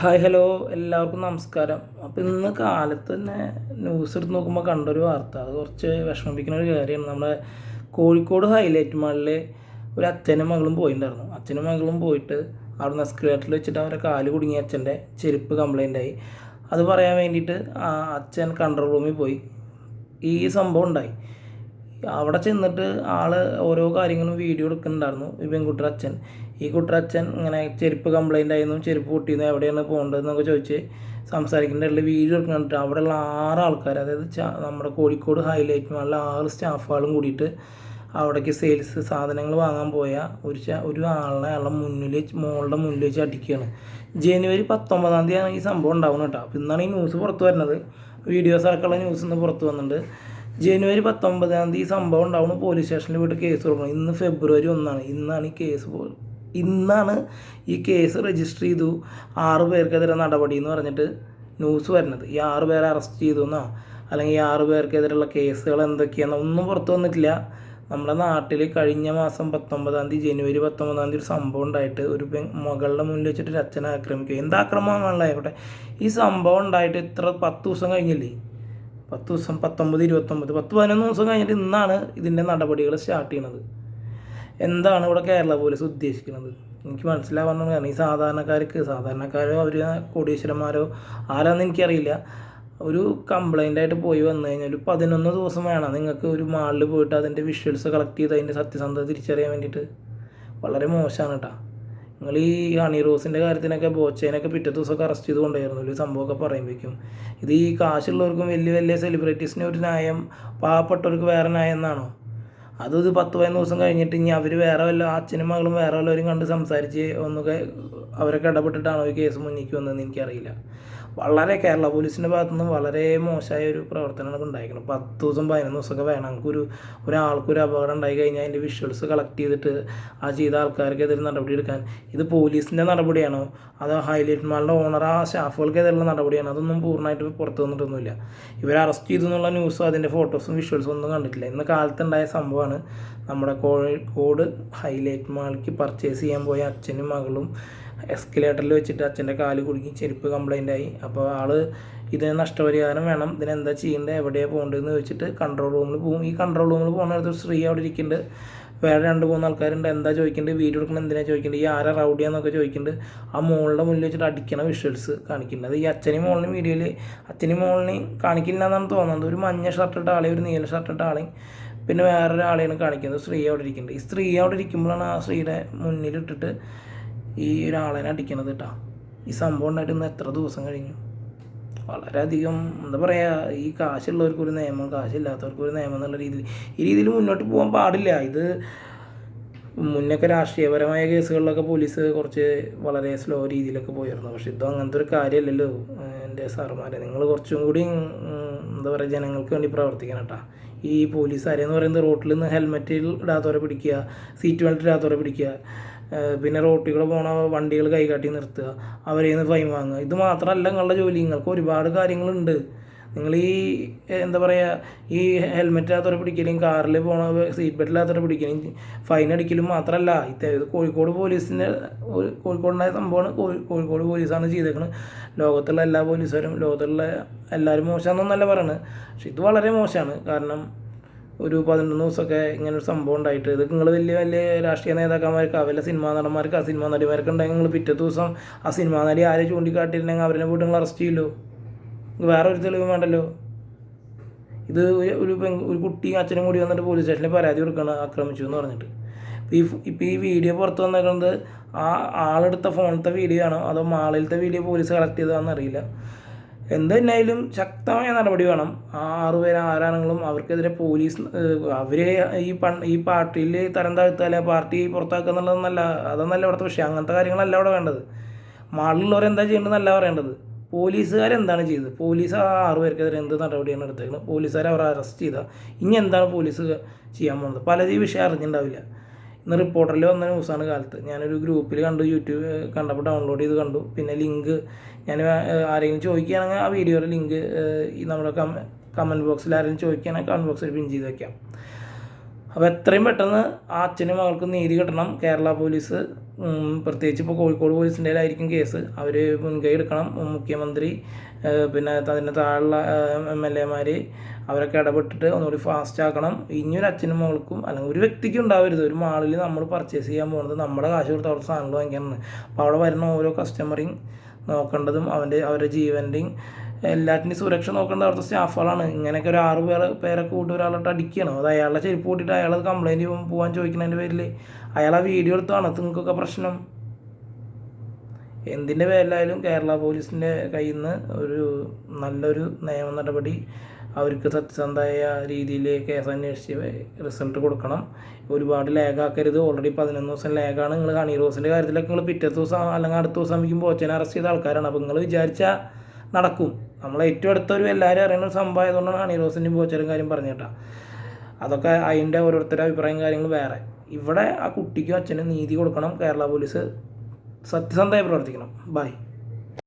Hi hello എല്ലാവർക്കും നമസ്കാരം. അപ്പോൾ ഇന്ന് കാലത്ത് തന്നെ ന്യൂസ് എടുത്ത് നോക്കുമ്പോൾ കണ്ടൊരു വാർത്ത. അത് കുറച്ച് വിഷമിപ്പിക്കുന്ന ഒരു കാര്യമാണ്. നമ്മുടെ കോഴിക്കോട് ഹൈലൈറ്റ് മാളിൽ ഒരു അച്ഛനും മകളും പോയിട്ടുണ്ടായിരുന്നു അച്ഛനും മകളും പോയിട്ട് അവിടുന്ന് എസ്കലേറ്ററിൽ വെച്ചിട്ട് അവരെ കാൽ കുടുങ്ങിയ അച്ഛന്റെ ചെരുപ്പ് കംപ്ലൈന്റ് ആയി. അത് പറയാൻ വേണ്ടിയിട്ട് ആ അച്ഛൻ കൺട്രോൾ റൂമിൽ പോയി. ഈ സംഭവം ഉണ്ടായി. അവിടെ ചെന്നിട്ട് ആൾ ഓരോ കാര്യങ്ങളും വീഡിയോ എടുക്കുന്നുണ്ടായിരുന്നു. ഈ പെൺകുട്ടിയുടെ അച്ഛൻ. ഈ കുട്ടിയുടെ അച്ഛൻ ഇങ്ങനെ ചെരുപ്പ് കംപ്ലൈന്റ് ആയിരുന്നു. ചെരുപ്പ് പൊട്ടിയിരുന്നു എവിടെയാണ് പോകേണ്ടതെന്നൊക്കെ ചോദിച്ച് സംസാരിക്കേണ്ട ഉള്ള വീഡിയോ എടുക്കുന്നുണ്ട് അവിടെയുള്ള ആറ് ആൾക്കാർ അതായത് നമ്മുടെ കോഴിക്കോട് ഹൈലൈറ്റ് മാളിലെ ആറ് സ്റ്റാഫുകളും കൂടിയിട്ട് അവിടേക്ക് സെയിൽസ് സാധനങ്ങൾ വാങ്ങാൻ പോയ ഒരു ഒരു ആളിനെ അയാളുടെ മുന്നിൽ മോളുടെ മുന്നിൽ വെച്ച് അടിക്കുകയാണ്. ജനുവരി പത്തൊമ്പതാം തീയതിയാണ് ഈ സംഭവം ഉണ്ടാവുന്നത് കേട്ടോ. അപ്പോൾ ഇന്നാണ് ഈ ന്യൂസ് പുറത്ത് വരുന്നത്. വീഡിയോസ് അടക്കമുള്ള ന്യൂസ് ഇന്ന് പുറത്ത് വന്നിട്ടുണ്ട്. ജനുവരി പത്തൊമ്പതാം തീയതി സംഭവം ഉണ്ടാവുന്നു. പോലീസ് സ്റ്റേഷനിൽ പോയിട്ട് കേസ് കൊടുക്കണം. ഇന്ന് ഫെബ്രുവരി ഒന്നാണ്. ഇന്നാണ് ഈ കേസ് ഇന്നാണ് ഈ കേസ് രജിസ്റ്റർ ചെയ്തു. ആറ് പേർക്കെതിരെ നടപടി എന്ന് പറഞ്ഞിട്ട് ന്യൂസ് വരുന്നത്. ഈ ആറ് പേരെ അറസ്റ്റ് ചെയ്തു എന്നോ? അല്ലെങ്കിൽ ഈ ആറ് പേർക്കെതിരെയുള്ള കേസുകൾ എന്തൊക്കെയാണെന്നോ ഒന്നും പുറത്തു വന്നിട്ടില്ല. നമ്മുടെ നാട്ടിൽ കഴിഞ്ഞ മാസം പത്തൊമ്പതാം തീയതി ജനുവരി പത്തൊമ്പതാം തീയതി ഒരു സംഭവം ഉണ്ടായിട്ട് ഒരു മകളുടെ മുന്നിൽ വെച്ചിട്ട് ഒരു അച്ഛനെ ആക്രമിക്കുക എന്ത് ആക്രമണമാണല്ലോ ഈ സംഭവം ഉണ്ടായിട്ട് ഇത്ര പത്ത് ദിവസം കഴിഞ്ഞില്ലേ? പത്ത് ദിവസം പത്തൊമ്പത് ഇരുപത്തൊമ്പത് പത്ത് പതിനൊന്ന് ദിവസം കഴിഞ്ഞിട്ട് ഇന്നാണ് ഇതിന്റെ നടപടികൾ സ്റ്റാർട്ട് ചെയ്യണത്. എന്താണ് ഇവിടെ കേരള പോലീസ് ഉദ്ദേശിക്കുന്നത്? എനിക്ക് മനസ്സിലാവുന്ന കാരണം ഈ സാധാരണക്കാർക്ക് സാധാരണക്കാരോ അവർ കോടീശ്വരന്മാരോ ആരാന്ന് എനിക്കറിയില്ല. ഒരു കംപ്ലൈന്റായിട്ട് പോയി വന്നു കഴിഞ്ഞാൽ ഒരു പതിനൊന്ന് ദിവസം വേണം നിങ്ങൾക്ക് ഒരു മാളിൽ പോയിട്ട് അതിന്റെ വിഷ്വൽസ് കളക്ട് ചെയ്ത് അതിന്റെ സത്യസന്ധത തിരിച്ചറിയാൻ വേണ്ടിയിട്ട്. വളരെ മോശമാണ് കേട്ടോ നിങ്ങൾ ഈ ഹണി റോസിന്റെ കാര്യത്തിനൊക്കെ ബോച്ചേനൊക്കെ പിറ്റേ ദിവസമൊക്കെ അറസ്റ്റ് ചെയ്ത് കൊണ്ടുവരുന്നു ഒരു സംഭവമൊക്കെ പറയുമ്പോഴേക്കും. ഇത് ഈ കാശുള്ളവർക്കും വലിയ വലിയ സെലിബ്രിറ്റീസിന് ഒരു ന്യായം പാവപ്പെട്ടവർക്ക് വേറെ ന്യായം എന്നാണോ? അതും ഇത് പത്ത് പതിനൊന്ന് ദിവസം കഴിഞ്ഞിട്ട് ഇനി അവർ വേറെ വല്ല അച്ഛനും മകളും വേറെ വല്ലവരും കണ്ട് സംസാരിച്ച് ഒന്നൊക്കെ അവരൊക്കെ ഇടപെട്ടിട്ടാണോ ഈ കേസ് മുന്നിലേക്ക് വന്നതെന്ന് എനിക്കറിയില്ല. വളരെ കേരള പോലീസിന്റെ ഭാഗത്തു നിന്ന് വളരെ മോശമായ ഒരു പ്രവർത്തനമാണ് ഉണ്ടായിരിക്കുന്നത്. പത്ത് ദിവസം പതിനൊന്ന് ദിവസമൊക്കെ വേണം. നമുക്കൊരു ഒരാൾക്ക് ഒരു അപകടം ഉണ്ടായി കഴിഞ്ഞാൽ അതിന്റെ വിഷ്വൽസ് കളക്ട് ചെയ്തിട്ട് ആ ചെയ്ത ആൾക്കാർക്കെതിരെ നടപടി എടുക്കാൻ. ഇത് പോലീസിന്റെ നടപടിയാണോ? അതോ ഹൈലൈറ്റ് മാളിന്റെ ഓണർ ആ സ്റ്റാഫുകൾക്കെതിരെയുള്ള നടപടിയാണോ? അതൊന്നും പൂർണമായിട്ട് പുറത്തു വന്നിട്ടൊന്നുമില്ല. ഇവരെ അറസ്റ്റ് ചെയ്തു എന്നുള്ള ന്യൂസും അതിന്റെ ഫോട്ടോസും വിഷ്വൽസും ഒന്നും കണ്ടിട്ടില്ല. ഇന്ന് കാലത്തുണ്ടായ സംഭവമാണ് നമ്മുടെ കോഴിക്കോട് ഹൈലൈറ്റ് മാളിലേക്ക് പർച്ചേസ് ചെയ്യാൻ പോയ അച്ഛനും മകളും എസ്കലേറ്ററിൽ വെച്ചിട്ട് അച്ഛന്റെ കാൽ കുടുങ്ങി ചെരുപ്പ് കംപ്ലൈന്റ് ആയി. അപ്പോൾ ആൾ ഇതിന് നഷ്ടപരിഹാരം വേണം. ഇതിനെന്താ ചെയ്യേണ്ടത്? എവിടെയാണ് പോകേണ്ടതെന്ന് ചോദിച്ചിട്ട് കൺട്രോൾ റൂമിൽ പോകും ഈ കൺട്രോൾ റൂമിൽ പോകുന്ന നേരത്ത് ഒരു സ്ത്രീ അവിടെ ഇരിക്കുന്നുണ്ട്. വേറെ രണ്ട് മൂന്ന് ആൾക്കാരുണ്ട്. എന്താ ചോദിക്കേണ്ടത്? വീഡിയോ എടുക്കണം എന്തിനാ ചോദിക്കേണ്ടത്? ഈ ആരാ റൗഡിയാന്നൊക്കെ ചോദിക്കുന്നുണ്ട്. ആ മോളുടെ മുന്നിൽ വെച്ചിട്ട് അടിക്കണ വിഷ്വൽസ് കാണിക്കുന്നത് ഈ അച്ഛനും മോളിനെയും വീഡിയോയിൽ അച്ഛനും മോളിനെയും കാണിക്കില്ല എന്നാണ് തോന്നുന്നത്. ഒരു മഞ്ഞ ഷർട്ട് ഇട്ട ആളെയും ഒരു നീല ഷർട്ട് ഇട്ട ആളെയും പിന്നെ വേറൊരാളെയാണ് കാണിക്കുന്നത്. സ്ത്രീ അവിടെ ഇരിക്കുന്നുണ്ട്. ഈ സ്ത്രീ അവിടെ ഇരിക്കുമ്പോഴാണ് ആ സ്ത്രീയുടെ മുന്നിലിട്ടിട്ട് ഈ ഒരാളെ അടിക്കണത് കേട്ടോ ഈ സംഭവം ഉണ്ടായിട്ട് ഇന്ന് എത്ര ദിവസം കഴിഞ്ഞു? വളരെയധികം എന്താ പറയുക ഈ കാശുള്ളവർക്ക് ഒരു നിയമം കാശില്ലാത്തവർക്ക് ഒരു നിയമം എന്നുള്ള രീതിയിൽ ഈ രീതിയിൽ മുന്നോട്ട് പോകാൻ പാടില്ല. ഇത് മുന്നൊക്കെ രാഷ്ട്രീയപരമായ കേസുകളിലൊക്കെ പോലീസ് കുറച്ച് വളരെ സ്ലോ രീതിയിലൊക്കെ പോയിരുന്നു. പക്ഷെ ഇതും അങ്ങനത്തെ ഒരു കാര്യമല്ലല്ലോ എന്റെ സാറുമാരെ. നിങ്ങൾ കുറച്ചും കൂടി എന്താ പറയുക ജനങ്ങൾക്ക് വേണ്ടി പ്രവർത്തിക്കണം കേട്ടോ ഈ പോലീസുകാരെന്ന് പറയുന്നത് റോട്ടിൽ നിന്ന് ഹെൽമെറ്റിൽ ഇടാത്തവരെ പിടിക്കുക സീറ്റ് ബെൽറ്റ് ഇടാത്തവരെ പിടിക്കുക പിന്നെ റോട്ടിൽ പോണ വണ്ടികൾ കൈകാട്ടി നിർത്തുക അവരെ നിന്ന് ഫൈൻ വാങ്ങുക. ഇത് മാത്രമല്ല നിങ്ങളുടെ ജോലി. നിങ്ങൾക്ക് ഒരുപാട് കാര്യങ്ങളുണ്ട്. നിങ്ങൾ ഈ എന്താ പറയുക ഈ ഹെൽമെറ്റ് ഇല്ലാത്തവരെ പിടിക്കലും കാറിൽ പോണ സീറ്റ് ബെൽറ്റ് ഇല്ലാത്തവരെ പിടിക്കലും ഫൈൻ അടിക്കലും മാത്രമല്ല ഇത് കോഴിക്കോട് പോലീസിന്റെ കോഴിക്കോടുണ്ടായ സംഭവമാണ് കോഴി- കോഴിക്കോട് പോലീസാണ് ചെയ്തേക്കുന്നത് ലോകത്തുള്ള എല്ലാ പോലീസുകാരും ലോകത്തുള്ള എല്ലാവരും മോശമാണെന്നല്ല പറയുന്നത് പക്ഷെ ഇത് വളരെ മോശമാണ്. കാരണം ഒരു പതിനൊന്ന് ദിവസമൊക്കെ ഇങ്ങനെ ഒരു സംഭവം ഉണ്ടായിട്ട് ഇത് നിങ്ങൾ വലിയ വലിയ രാഷ്ട്രീയ നേതാക്കന്മാർക്ക് അവരുടെ സിനിമാ നടന്മാർക്ക് ആ സിനിമാ നടിമാർക്ക് ഉണ്ടെങ്കിൽ നിങ്ങൾ പിറ്റേ ദിവസം ആ സിനിമാ നടി ആരെ ചൂണ്ടിക്കാട്ടിയിട്ടുണ്ടെങ്കിൽ അവരെ പോയിട്ട് നിങ്ങൾ അറസ്റ്റ് നിങ്ങൾക്ക് വേറെ ഒരു തെളിവും വേണ്ടല്ലോ? ഇത് ഒരു പെൺ ഒരു കുട്ടി അച്ഛനും കൂടി വന്നിട്ട് പോലീസ് സ്റ്റേഷനിൽ പരാതി കൊടുക്കണം ആക്രമിച്ചു എന്ന് പറഞ്ഞിട്ട്. ഈ ഇപ്പോൾ ഈ വീഡിയോ പുറത്ത് വന്നേക്കുന്നത് ആ ആളെടുത്ത ഫോണിലത്തെ വീഡിയോ ആണോ? അതോ മാളിലത്തെ വീഡിയോ പോലീസ് കളക്ട് ചെയ്തതാണെന്ന് അറിയില്ല. എന്ത് തന്നെയായാലും ശക്തമായ നടപടി വേണം. ആ ആറുപേര് ആരാണെങ്കിലും അവർക്കെതിരെ പോലീസ് അവരെ ഈ പൺ ഈ പാർട്ടിയിൽ തരം താഴ്ത്തുക പാർട്ടി പുറത്താക്കുക എന്നുള്ളതെന്നല്ല അതൊന്നല്ല ഇവിടുത്തെ പക്ഷേ അങ്ങനത്തെ കാര്യങ്ങളല്ല അവിടെ വേണ്ടത്. മാളിലുള്ളവരെന്താ ചെയ്യേണ്ടതെന്നല്ല പറയേണ്ടത്. പോലീസുകാരെന്താണ് ചെയ്തത്? പോലീസ് ആ ആറുപേർക്കെതിരെ എന്ത് നടപടിയാണ് എടുത്തേക്കുന്നത് പോലീസുകാരെ അവർ അറസ്റ്റ് ചെയ്താൽ ഇനി എന്താണ് പോലീസ് ചെയ്യാൻ പോകുന്നത്? പലരും ഈ വിഷയം അറിഞ്ഞിട്ടുണ്ടാവില്ല ഇന്ന് റിപ്പോർട്ടറിൽ വന്ന ന്യൂസാണ് കാലത്ത്. ഞാനൊരു ഗ്രൂപ്പിൽ കണ്ടു യൂട്യൂബ് കണ്ടപ്പോൾ ഡൗൺലോഡ് ചെയ്ത് കണ്ടു. പിന്നെ ലിങ്ക് ഞാൻ ആരെങ്കിലും ചോദിക്കുകയാണെങ്കിൽ ആ വീഡിയോയുടെ ലിങ്ക് നമ്മുടെ കമ കമന്റ് ബോക്സിൽ ആരെങ്കിലും ചോദിക്കുകയാണെങ്കിൽ കമന്റ് ബോക്സിൽ പിൻ ചെയ്ത് വെക്കാം. അപ്പോൾ എത്രയും പെട്ടെന്ന് ആ അച്ഛനും മകൾക്കും നീതി കിട്ടണം. കേരള പോലീസ് പ്രത്യേകിച്ച് ഇപ്പോൾ കോഴിക്കോട് പോലീസിന്റെ ആയിരിക്കും കേസ്. അവർ മുൻകൈ എടുക്കണം. മുഖ്യമന്ത്രി പിന്നെ അതിന്റെ താഴെയുള്ള എം എൽ എമാർ അവരൊക്കെ ഇടപെട്ടിട്ട് ഒന്നുകൂടി ഫാസ്റ്റ് ആക്കണം. ഇനിയൊരു അച്ഛനും മകൾക്കും അല്ലെങ്കിൽ ഒരു വ്യക്തിക്കും ഉണ്ടാവരുത്. ഒരു മാളിൽ നമ്മൾ പർച്ചേസ് ചെയ്യാൻ പോകുന്നത് നമ്മുടെ കാശ് കൊടുത്ത് അവിടെ സാധനങ്ങൾ വാങ്ങിക്കാനാണ്. അപ്പോൾ അവിടെ വരുന്ന ഓരോ കസ്റ്റമറെയും നോക്കേണ്ടതും അവന്റെ അവരുടെ ജീവന്റെയും എല്ലാറ്റിന്റെയും സുരക്ഷ നോക്കേണ്ട അവിടുത്തെ സ്റ്റാഫുകളാണ്. ഇങ്ങനെയൊക്കെ ഒരു ആറ് പേര് പേരെ കൂട്ടി ഒരാളോട്ട് അടിക്കണം അത് അയാളുടെ ചെരുപ്പ് കൂട്ടിയിട്ട് അയാൾ കംപ്ലയിന്റ് പോകാൻ ചോദിക്കുന്നതിന്റെ പേരിൽ അയാൾ ആ വീഡിയോ എടുത്താണ്. നിങ്ങൾക്കൊക്കെ പ്രശ്നം. എന്തിന്റെ പേരിലായാലും കേരള പോലീസിന്റെ കയ്യിൽ നിന്ന് ഒരു നല്ലൊരു നിയമ നടപടി അവർക്ക് സത്യസന്ധമായ രീതിയിൽ കേസ് അന്വേഷിച്ച് റിസൾട്ട് കൊടുക്കണം. ഒരുപാട് ലാഗാക്കരുത് ഓൾറെഡി പതിനൊന്ന് ദിവസം ലാഗാണ് നിങ്ങൾ കണി റോസിന്റെ കാര്യത്തിലൊക്കെ നിങ്ങൾ പിറ്റേ ദിവസം അല്ലെങ്കിൽ അടുത്ത ദിവസം ആകുമ്പോൾ ബോച്ചനെ അറസ്റ്റ് ചെയ്ത ആൾക്കാരാണ്. അപ്പോൾ നിങ്ങൾ വിചാരിച്ചാൽ നടക്കും. നമ്മൾ ഏറ്റവും അടുത്തൊരു എല്ലാവരും അറിയുന്ന ഒരു സംഭവം ആയതുകൊണ്ടാണ് ഹണി റോസിന്റെയും പോച്ചറും കാര്യം പറഞ്ഞു കേട്ടോ. അതൊക്കെ അതിന്റെ ഓരോരുത്തരുടെ അഭിപ്രായം കാര്യങ്ങൾ വേറെ. ഇവിടെ ആ കുട്ടിക്കും അച്ഛനും നീതി കൊടുക്കണം. കേരള പോലീസ് സത്യസന്ധമായി പ്രവർത്തിക്കണം. ബൈ